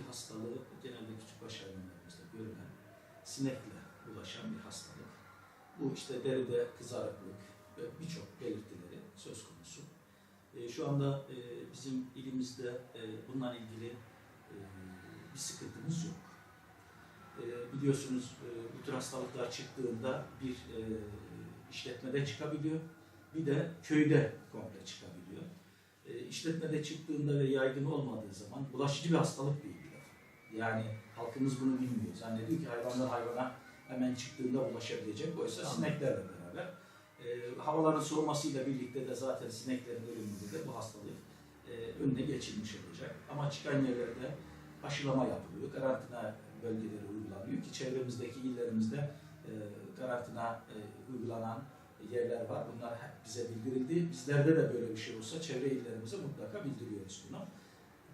hastalığı genelde küçükbaş hayvanlarımızda görülen sinekle bulaşan bir hastalık. Bu işte deride kızarıklık ve birçok belirtileri söz konusu. E, şu anda e, bizim ilimizde e, bununla ilgili e, bir sıkıntımız yok. Biliyorsunuz bu tür hastalıklar çıktığında bir işletmede çıkabiliyor, bir de köyde komple çıkabiliyor. E, işletmede çıktığında ve yaygın olmadığı zaman bulaşıcı bir hastalık değil. Yani halkımız bunu bilmiyor. Zannediyor ki hayvandan hayvana hemen çıktığında bulaşabilecek. Oysa sineklerle beraber. E, havaların soğumasıyla birlikte de zaten sineklerin ölümünde de bu hastalık e, önüne geçilmiş olacak. Ama çıkan yerlerde aşılama yapılıyor. Karantina bölgeleri uygulanıyor ki çevremizdeki illerimizde e, karantina e, uygulanan yerler var. Bunlar hep bize bildirildi. Bizlerde de böyle bir şey olsa çevre illerimize mutlaka bildiriyoruz bunu.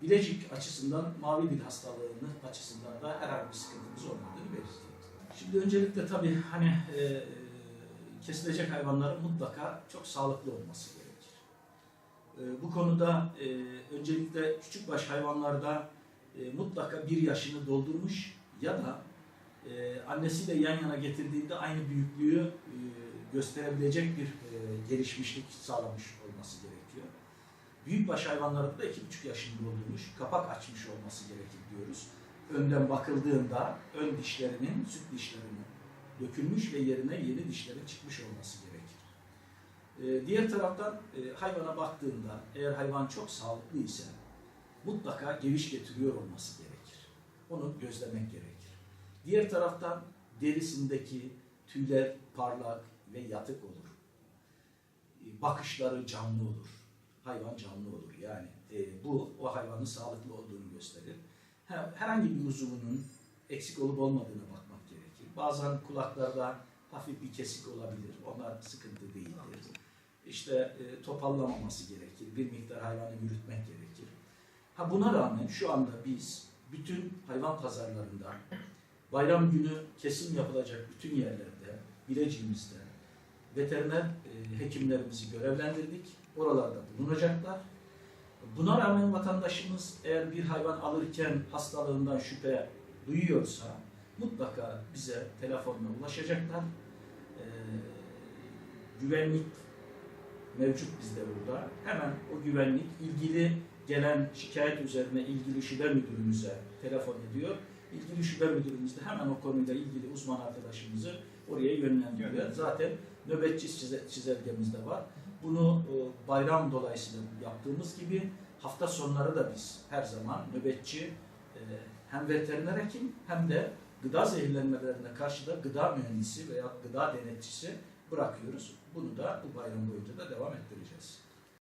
Bilecik açısından mavi dil hastalığının açısından da herhangi bir sıkıntımız olmadığını belirtiyor. Şimdi öncelikle tabii hani e, kesilecek hayvanların mutlaka çok sağlıklı olması gerekir. E, bu konuda e, öncelikle küçükbaş hayvanlarda e, mutlaka bir yaşını doldurmuş ya da e, annesiyle yan yana getirdiğinde aynı büyüklüğü e, gösterebilecek bir e, gelişmişlik sağlamış olması gerekiyor. Büyükbaş hayvanlarda da iki buçuk yaşını doldurmuş, kapak açmış olması gerekir diyoruz. Önden bakıldığında ön dişlerinin, süt dişlerinin dökülmüş ve yerine yeni dişlerin çıkmış olması gerekir. E, diğer taraftan e, hayvana baktığında eğer hayvan çok sağlıklı ise mutlaka geviş getiriyor olması gerekir. Onu gözlemek gerekir. Diğer taraftan derisindeki tüyler parlak ve yatık olur. E, Bakışları canlı olur. Hayvan canlı olur. Yani e, bu o hayvanın sağlıklı olduğunu gösterir. Her- Herhangi bir uzuvunun eksik olup olmadığına bakmak gerekir. Bazen kulaklarda hafif bir kesik olabilir. Onlar sıkıntı değildir. İşte e, topallamaması gerekir. Bir miktar hayvanı yürütmek gerekir. Ha buna rağmen şu anda biz bütün hayvan pazarlarında bayram günü kesim yapılacak bütün yerlerde, bileciğimizde veteriner e, hekimlerimizi görevlendirdik. Oralarda bulunacaklar. Buna rağmen vatandaşımız eğer bir hayvan alırken hastalığından şüphe duyuyorsa mutlaka bize telefonla ulaşacaklar. E, güvenlik mevcut bizde burada. Hemen o güvenlik ilgili gelen şikayet üzerine ilgili şube müdürümüze telefon ediyor. İlgili şube müdürümüz de hemen o konuyla ilgili uzman arkadaşımızı oraya yönlendiriyor. Zaten nöbetçi çize- çizelgemizde var. Bunu e, bayram dolayısıyla yaptığımız gibi hafta sonları da biz her zaman nöbetçi e, hem veteriner hekim hem de gıda zehirlenmelerine karşı da gıda mühendisi veya gıda denetçisi bırakıyoruz. Bunu da bu bayram boyunca da devam ettireceğiz.